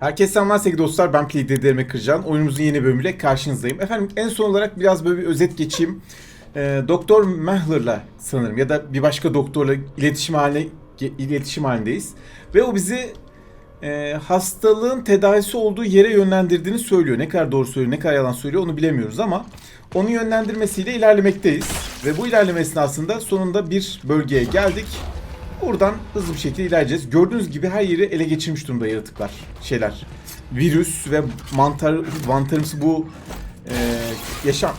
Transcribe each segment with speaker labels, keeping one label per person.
Speaker 1: Herkese selamlar sevgili dostlar. Ben Play Demek Kırcan. Oyunumuzun yeni bölümüyle karşınızdayım. Efendim en son olarak biraz böyle bir özet geçeyim. Ee, Doktor Mahler'la sanırım ya da bir başka doktorla iletişim haline iletişim halindeyiz. Ve o bizi e, hastalığın tedavisi olduğu yere yönlendirdiğini söylüyor. Ne kadar doğru söylüyor, ne kadar yalan söylüyor onu bilemiyoruz ama onun yönlendirmesiyle ilerlemekteyiz. Ve bu ilerleme esnasında sonunda bir bölgeye geldik. Buradan hızlı bir şekilde ilerleyeceğiz. Gördüğünüz gibi her yeri ele geçirmiş durumda yaratıklar, şeyler. Virüs ve mantar, mantarımsı bu e, yaşam.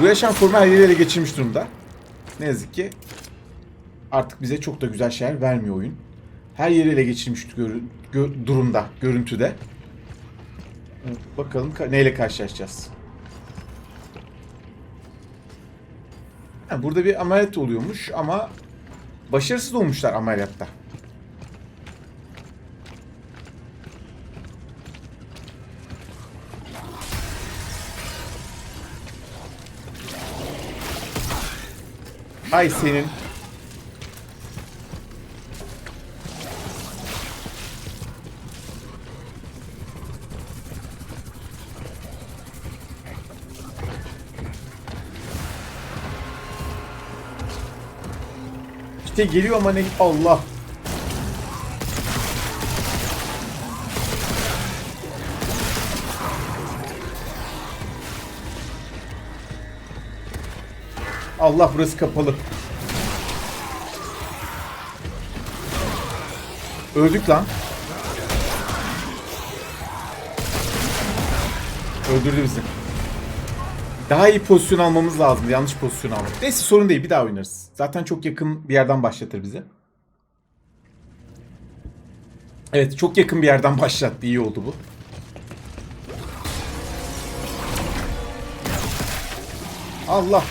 Speaker 1: Bu yaşam formu her yeri ele geçirmiş durumda. Ne yazık ki artık bize çok da güzel şeyler vermiyor oyun. Her yeri ele geçirmiş görü- gö- durumda, görüntüde. Bakalım ka- neyle karşılaşacağız. Ha, burada bir ameliyat oluyormuş ama başarısız olmuşlar ameliyatta. Ay senin. İşte geliyor ama ne Allah. Allah burası kapalı. Öldük lan. Öldürdü bizi. Daha iyi pozisyon almamız lazım. Yanlış pozisyon almak. Neyse sorun değil. Bir daha oynarız. Zaten çok yakın bir yerden başlatır bizi. Evet çok yakın bir yerden başlattı. İyi oldu bu. Allah.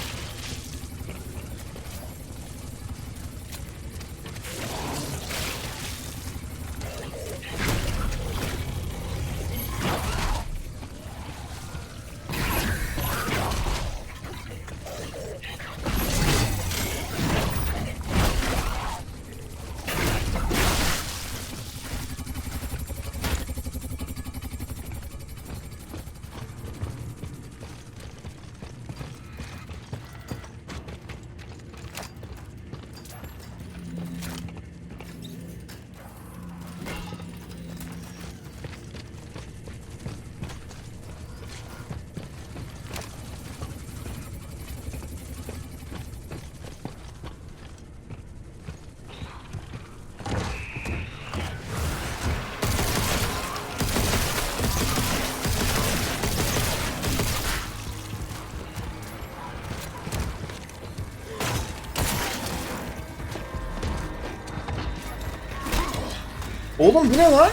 Speaker 1: Oğlum bu ne lan?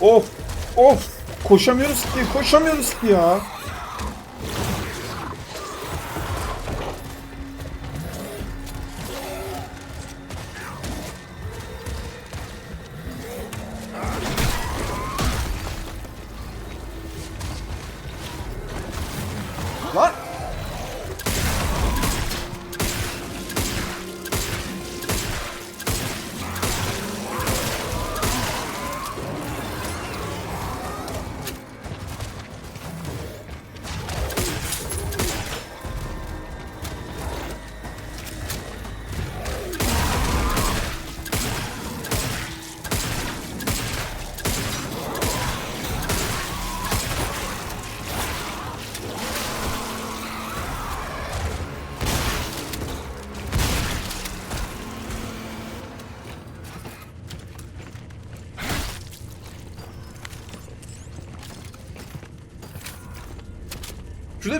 Speaker 1: Of of koşamıyoruz ki koşamıyoruz ki ya.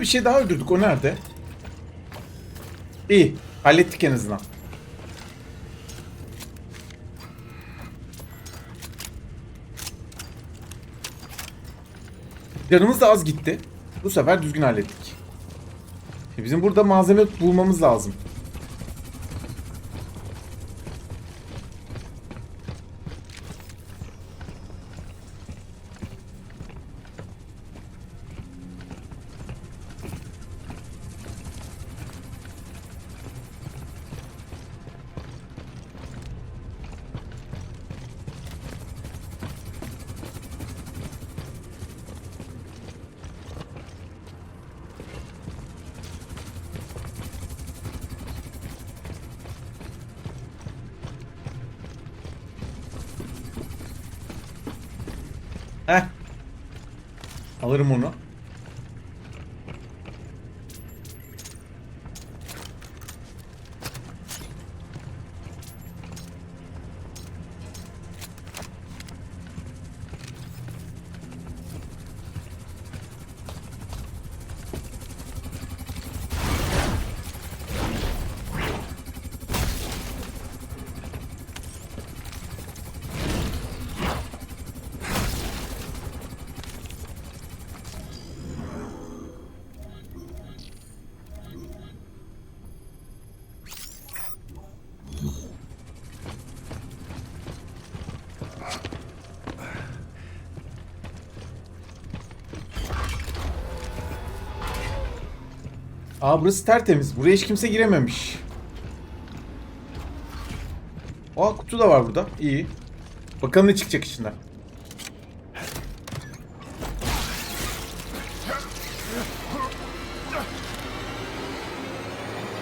Speaker 1: Bir şey daha öldürdük. O nerede? İyi. Hallettik en azından. Canımız da az gitti. Bu sefer düzgün hallettik. Bizim burada malzeme bulmamız lazım. Alırım onu. Aa burası tertemiz. Buraya hiç kimse girememiş. Aa kutu da var burada. İyi. Bakalım ne çıkacak içinden.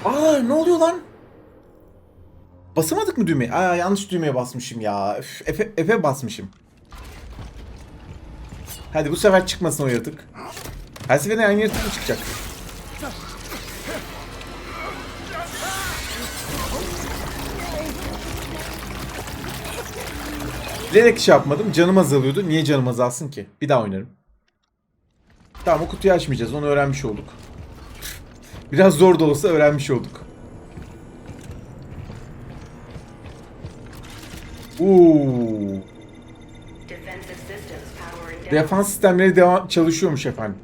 Speaker 1: Aa ne oluyor lan? Basamadık mı düğmeye? Aa yanlış düğmeye basmışım ya. Efe, Efe basmışım. Hadi bu sefer çıkmasın o yaratık. Her seferinde aynı yaratık mı çıkacak? Bilerek şey yapmadım. Canım azalıyordu. Niye canım azalsın ki? Bir daha oynarım. Tamam o kutuyu açmayacağız. Onu öğrenmiş olduk. Biraz zor da olsa öğrenmiş olduk. Uuu. Defans sistemleri devam çalışıyormuş efendim.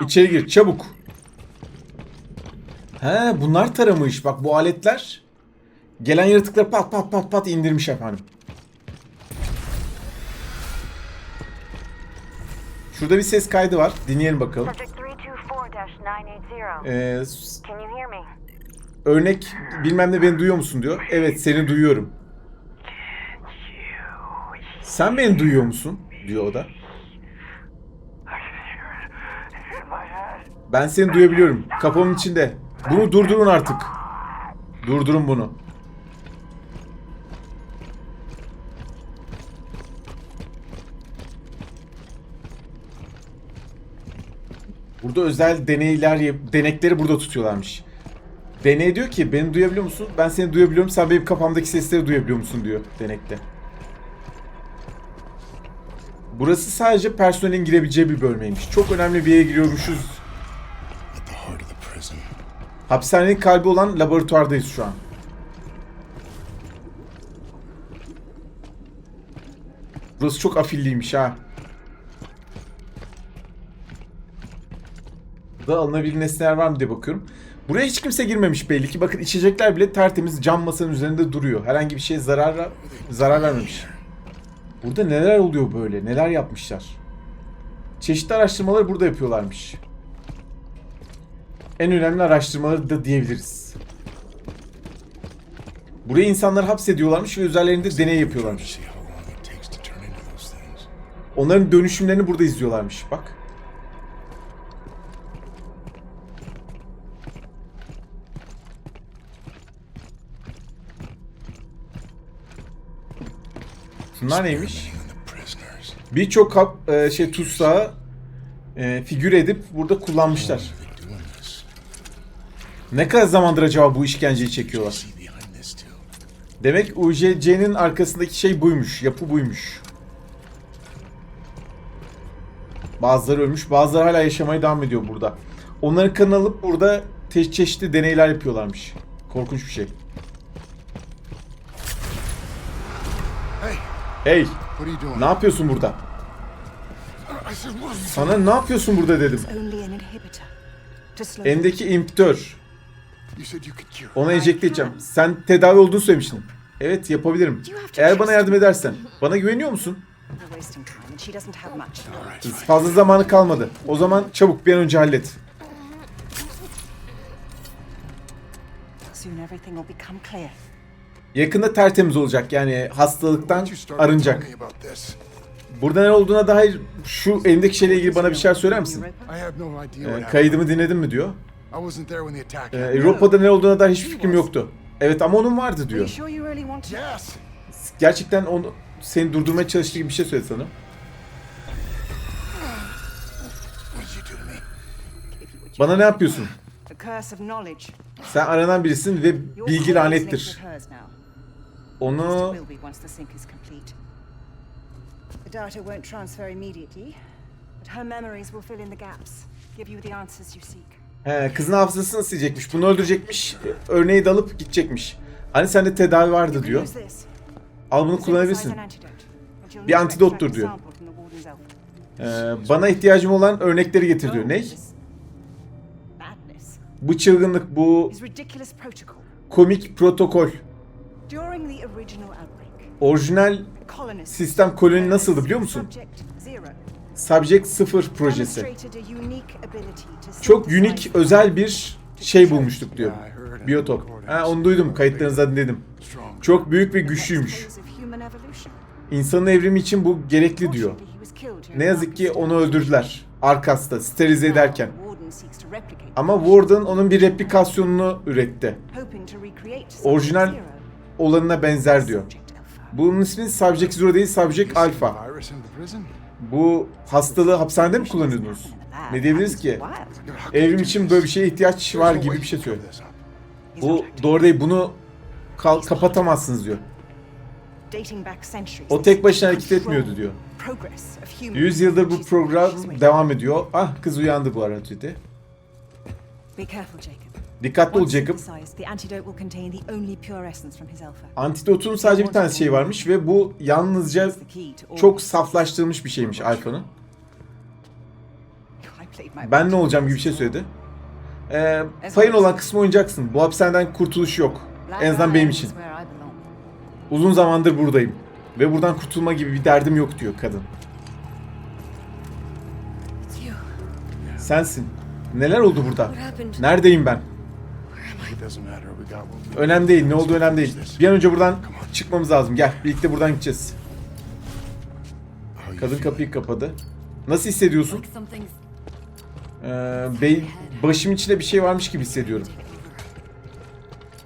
Speaker 1: İçeri gir çabuk. He bunlar taramış. Bak bu aletler gelen yaratıkları pat pat pat pat indirmiş efendim. Şurada bir ses kaydı var. Dinleyelim bakalım.
Speaker 2: Subject 324-980.
Speaker 1: Ee, örnek bilmem ne beni duyuyor musun diyor. Evet seni duyuyorum. Sen beni duyuyor musun? diyor o da. Ben seni duyabiliyorum. Kafamın içinde. Bunu durdurun artık. Durdurun bunu. Burada özel deneyler, denekleri burada tutuyorlarmış. Deney diyor ki beni duyabiliyor musun? Ben seni duyabiliyorum. Sen benim kafamdaki sesleri duyabiliyor musun diyor denekte. Burası sadece personelin girebileceği bir bölmeymiş. Çok önemli bir yere giriyormuşuz. Hapishanenin kalbi olan laboratuvardayız şu an. Burası çok afilliymiş ha. Burada alınabilen nesneler var mı diye bakıyorum. Buraya hiç kimse girmemiş belli ki. Bakın içecekler bile tertemiz cam masanın üzerinde duruyor. Herhangi bir şeye zarar zarar vermemiş. Burada neler oluyor böyle? Neler yapmışlar? Çeşitli araştırmaları burada yapıyorlarmış. En önemli araştırmaları da diyebiliriz. Buraya insanları hapsediyorlarmış ve üzerlerinde deney yapıyorlarmış. Onların dönüşümlerini burada izliyorlarmış. Bak. Bunlar neymiş? Birçok e, şey tutsağı e, figür edip burada kullanmışlar. Ne kadar zamandır acaba bu işkenceyi çekiyorlar? Demek UJC'nin arkasındaki şey buymuş, yapı buymuş. Bazıları ölmüş, bazıları hala yaşamaya devam ediyor burada. Onların kanını alıp burada çeşitli deneyler yapıyorlarmış. Korkunç bir şey.
Speaker 3: Hey, what are you doing?
Speaker 1: ne yapıyorsun burada? Sana ne yapıyorsun burada dedim.
Speaker 4: Only an inhibitor to slow
Speaker 1: Endeki imptör.
Speaker 3: You said you could cure.
Speaker 1: Ona enjekte edeceğim. Sen tedavi olduğunu söylemiştin. Evet yapabilirim. Eğer bana yardım edersen. Bana güveniyor musun?
Speaker 4: We're wasting time and she doesn't have much.
Speaker 3: All right,
Speaker 1: Fazla zamanı kalmadı. O zaman çabuk bir an önce hallet.
Speaker 4: Soon everything will become clear.
Speaker 1: Yakında tertemiz olacak yani hastalıktan arınacak. Burada ne olduğuna dair şu elindeki şeyle ilgili bana bir şeyler söyler misin? Ee, kaydımı dinledin mi diyor. Ee. Avrupa'da ne olduğuna dair hiçbir fikrim yoktu. Evet ama onun vardı diyor. gerçekten onu seni durdurmaya çalıştığı gibi bir şey söyledi sana. Bana ne yapıyorsun? Sen aranan birisin ve bilgi lanettir. Onu
Speaker 4: the data won't transfer immediately, but her memories will fill in the gaps, give you the answers you seek.
Speaker 1: he, kızın hafızasını silecekmiş. Bunu öldürecekmiş. Örneği de alıp gidecekmiş. Hani sende tedavi vardı diyor. Al bunu kullanabilirsin. Bir antidottur diyor. Ee, bana ihtiyacım olan örnekleri getir diyor.
Speaker 4: Oh,
Speaker 1: Ne?
Speaker 4: Madness.
Speaker 1: Bu çılgınlık, bu komik protokol. Orijinal sistem koloni nasıldı biliyor musun?
Speaker 4: Subject Zero
Speaker 1: Subject 0 projesi.
Speaker 4: demonstrated a unique ability to
Speaker 1: Çok unik, özel bir şey bulmuştuk diyor. Biyotop. Ha, onu duydum. Kayıtlarınızda dinledim.
Speaker 3: Strong.
Speaker 1: Çok büyük ve güçlüymüş. İnsanın evrimi için bu gerekli diyor.
Speaker 4: Fortunately, he was killed during
Speaker 1: Ne yazık ki onu öldürdüler. Arkas'ta, sterilize ederken. Ama Warden onun bir replikasyonunu üretti. Orijinal. Olanına benzer diyor. Bunun ismi Subject Zero değil, Subject Alpha. Bu hastalığı hapishanede mi kullanıyordunuz? Ne diyebiliriz ki? Evrim için böyle bir şeye ihtiyaç var gibi bir şey söylüyor. Bu doğru değil, bunu kapatamazsınız diyor. O tek başına hareket etmiyordu diyor.
Speaker 4: Progress of human
Speaker 1: 100 yıldır bu program devam ediyor. Ah kız uyandı bu arada dedi.
Speaker 4: Be careful, Jacob.
Speaker 1: Dikkatli ol Jacob. Antidotun sadece bir tane şey varmış ve bu yalnızca çok saflaştırılmış bir şeymiş Alfa'nın. Ben ne olacağım gibi bir şey söyledi. Ee, payın olan kısmı oynayacaksın. Bu hapishaneden kurtuluş yok. En azından benim için. Uzun zamandır buradayım. Ve buradan kurtulma gibi bir derdim yok diyor kadın. Sensin. Neler oldu burada? Neredeyim ben? Önemli değil. Ne olduğu önemli değil. Bir an önce buradan çıkmamız lazım. Gel. Birlikte buradan gideceğiz. Kadın kapıyı kapadı. Nasıl hissediyorsun? Ee, bey, başım içinde bir şey varmış gibi hissediyorum.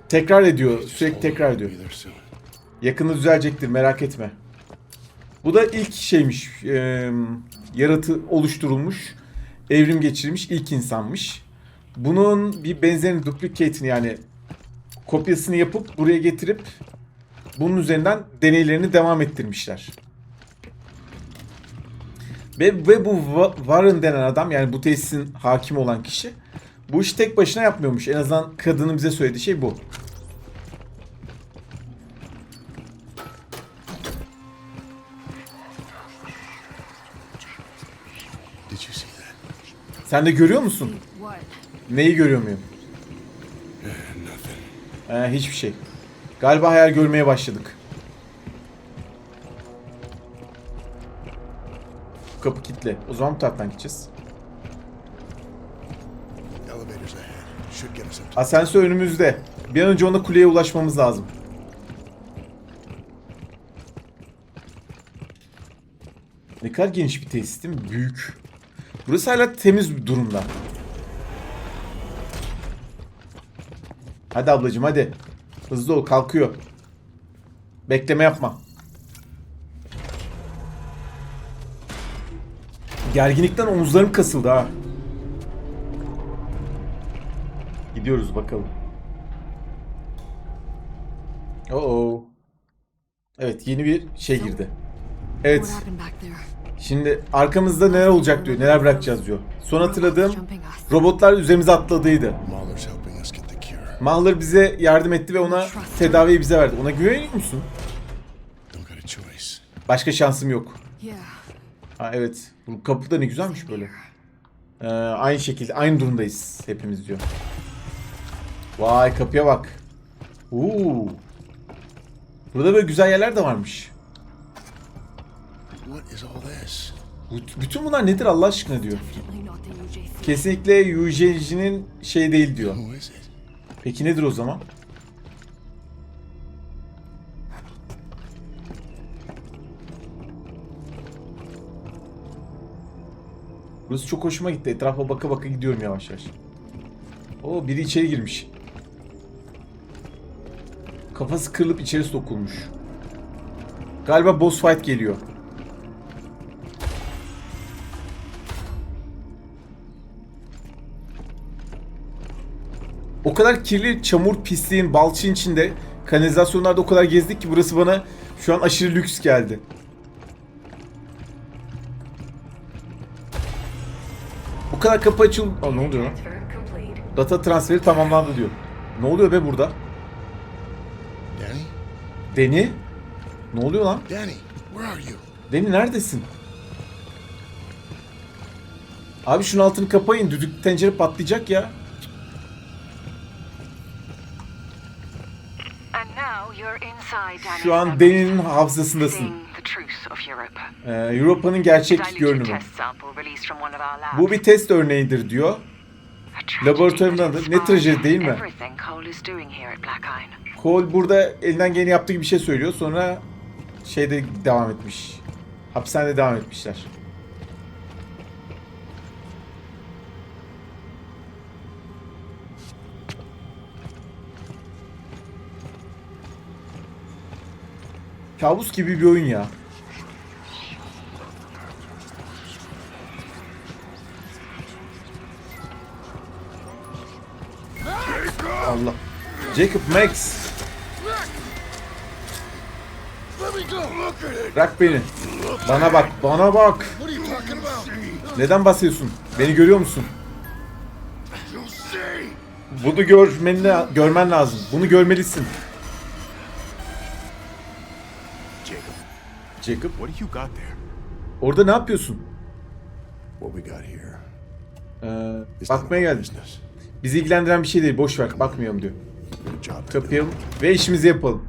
Speaker 1: Tekrar ediyor. Sürekli tekrar ediyor. Yakında düzelecektir merak etme. Bu da ilk şeymiş. E, yaratı oluşturulmuş. Evrim geçirmiş ilk insanmış. Bunun bir benzerini duplicate'ini yani kopyasını yapıp buraya getirip bunun üzerinden deneylerini devam ettirmişler. Ve, ve bu Warren denen adam yani bu tesisin hakimi olan kişi bu işi tek başına yapmıyormuş. En azından kadının bize söylediği şey bu.
Speaker 3: Did you see that?
Speaker 1: Sen de görüyor musun? Neyi görüyor muyum? Ee, hiçbir şey. Galiba hayal görmeye başladık. Kapı kilitli. O zaman bu taraftan gideceğiz. Asansör önümüzde. Bir an önce ona kuleye ulaşmamız lazım. Ne kadar geniş bir tesis değil mi? Büyük. Burası hala temiz bir durumda. Hadi ablacığım hadi. Hızlı ol kalkıyor. Bekleme yapma. Gerginlikten omuzlarım kasıldı ha. Gidiyoruz bakalım. Oo. Evet yeni bir şey girdi. Evet. Şimdi arkamızda neler olacak diyor. Neler bırakacağız diyor. Son hatırladığım robotlar üzerimize atladıydı. Mahler bize yardım etti ve ona tedaviyi bize verdi. Ona güveniyor musun? Başka şansım yok. Ha evet. Bu kapı da ne güzelmiş böyle. Ee, aynı şekilde aynı durumdayız hepimiz diyor. Vay kapıya bak. Uuu. Burada böyle güzel yerler de varmış.
Speaker 3: What is all this?
Speaker 1: Bu- Bütün bunlar nedir Allah aşkına diyor. Kesinlikle UJ'nin şey değil diyor. Peki nedir o zaman? Burası çok hoşuma gitti. Etrafa baka baka gidiyorum yavaş yavaş. Oo biri içeri girmiş. Kafası kırılıp içeri sokulmuş. Galiba boss fight geliyor. O kadar kirli çamur pisliğin balçığın içinde kanalizasyonlarda o kadar gezdik ki burası bana şu an aşırı lüks geldi. Bu kadar kapı açıl... Aa, ne oluyor lan? Data transferi tamamlandı diyor. Ne oluyor be burada?
Speaker 3: Danny?
Speaker 1: Deni? Ne oluyor lan?
Speaker 3: Danny, where are you?
Speaker 1: Deni neredesin? Abi şunun altını kapayın. Düdük tencere patlayacak ya. Şu an Deni'nin hafızasındasın. Ee, Europa'nın gerçek görünümü. Bu bir test örneğidir diyor. Laboratuvarın adı. Ne trajedi değil mi?
Speaker 5: Cole
Speaker 1: burada elinden geleni yaptığı gibi bir şey söylüyor. Sonra şeyde devam etmiş. Hapishanede devam etmişler. Kabus gibi bir oyun ya. Allah. Jacob Max. Bırak beni. Bana bak, bana bak. Neden bahsediyorsun? Beni görüyor musun? Bunu görmen, görmen lazım. Bunu görmelisin.
Speaker 6: Jacob, what you got there?
Speaker 1: orada ne yapıyorsun?
Speaker 3: What we got here
Speaker 1: Ee, bakmaya geldim. Bizi ilgilendiren bir şey değil. Boş ver. Bakmıyorum diyor. Kapayalım ve işimizi yapalım.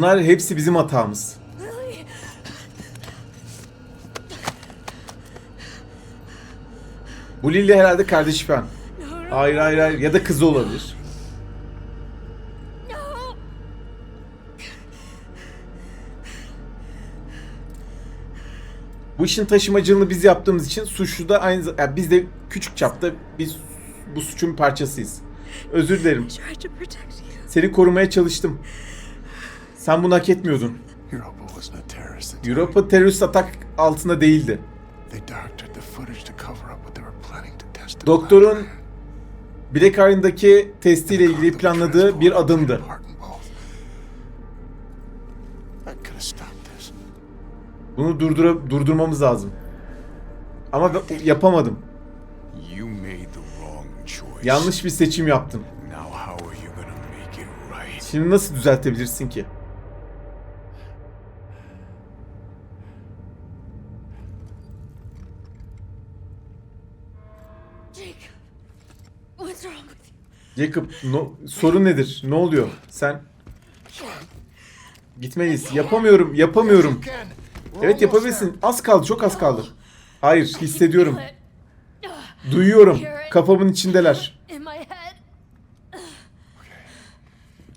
Speaker 1: Bunlar hepsi bizim hatamız. Bu Lily herhalde kardeşi falan. Hayır hayır hayır ya da kızı olabilir. Bu işin taşımacılığını biz yaptığımız için suçlu da aynı yani biz de küçük çapta biz bu suçun parçasıyız. Özür dilerim. Seni korumaya çalıştım. Sen bunu hak etmiyordun.
Speaker 3: Europa
Speaker 1: terörist atak altında değildi. Doktorun
Speaker 3: Black
Speaker 1: Iron'daki testiyle ilgili planladığı bir adımdı. Bunu durdura, durdurmamız lazım. Ama yapamadım. Yanlış bir seçim
Speaker 6: right?
Speaker 1: Şimdi nasıl düzeltebilirsin ki? Jacob no- sorun nedir? Ne oluyor? Sen gitmeliyiz. Yapamıyorum, yapamıyorum. Evet yapabilirsin. Az kaldı, çok az kaldı. Hayır, hissediyorum. Duyuyorum. Kafamın içindeler.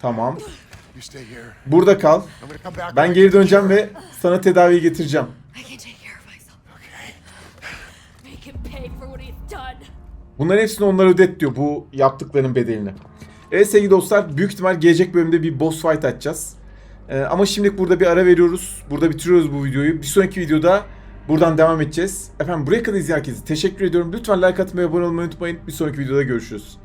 Speaker 1: Tamam. Burada kal. Ben geri döneceğim ve sana tedavi getireceğim. Bunların hepsini onlara ödet diyor bu yaptıklarının bedelini. Evet sevgili dostlar büyük ihtimal gelecek bölümde bir boss fight açacağız. Ee, ama şimdilik burada bir ara veriyoruz. Burada bitiriyoruz bu videoyu. Bir sonraki videoda buradan devam edeceğiz. Efendim buraya kadar izleyen herkese teşekkür ediyorum. Lütfen like atmayı, abone olmayı unutmayın. Bir sonraki videoda görüşürüz.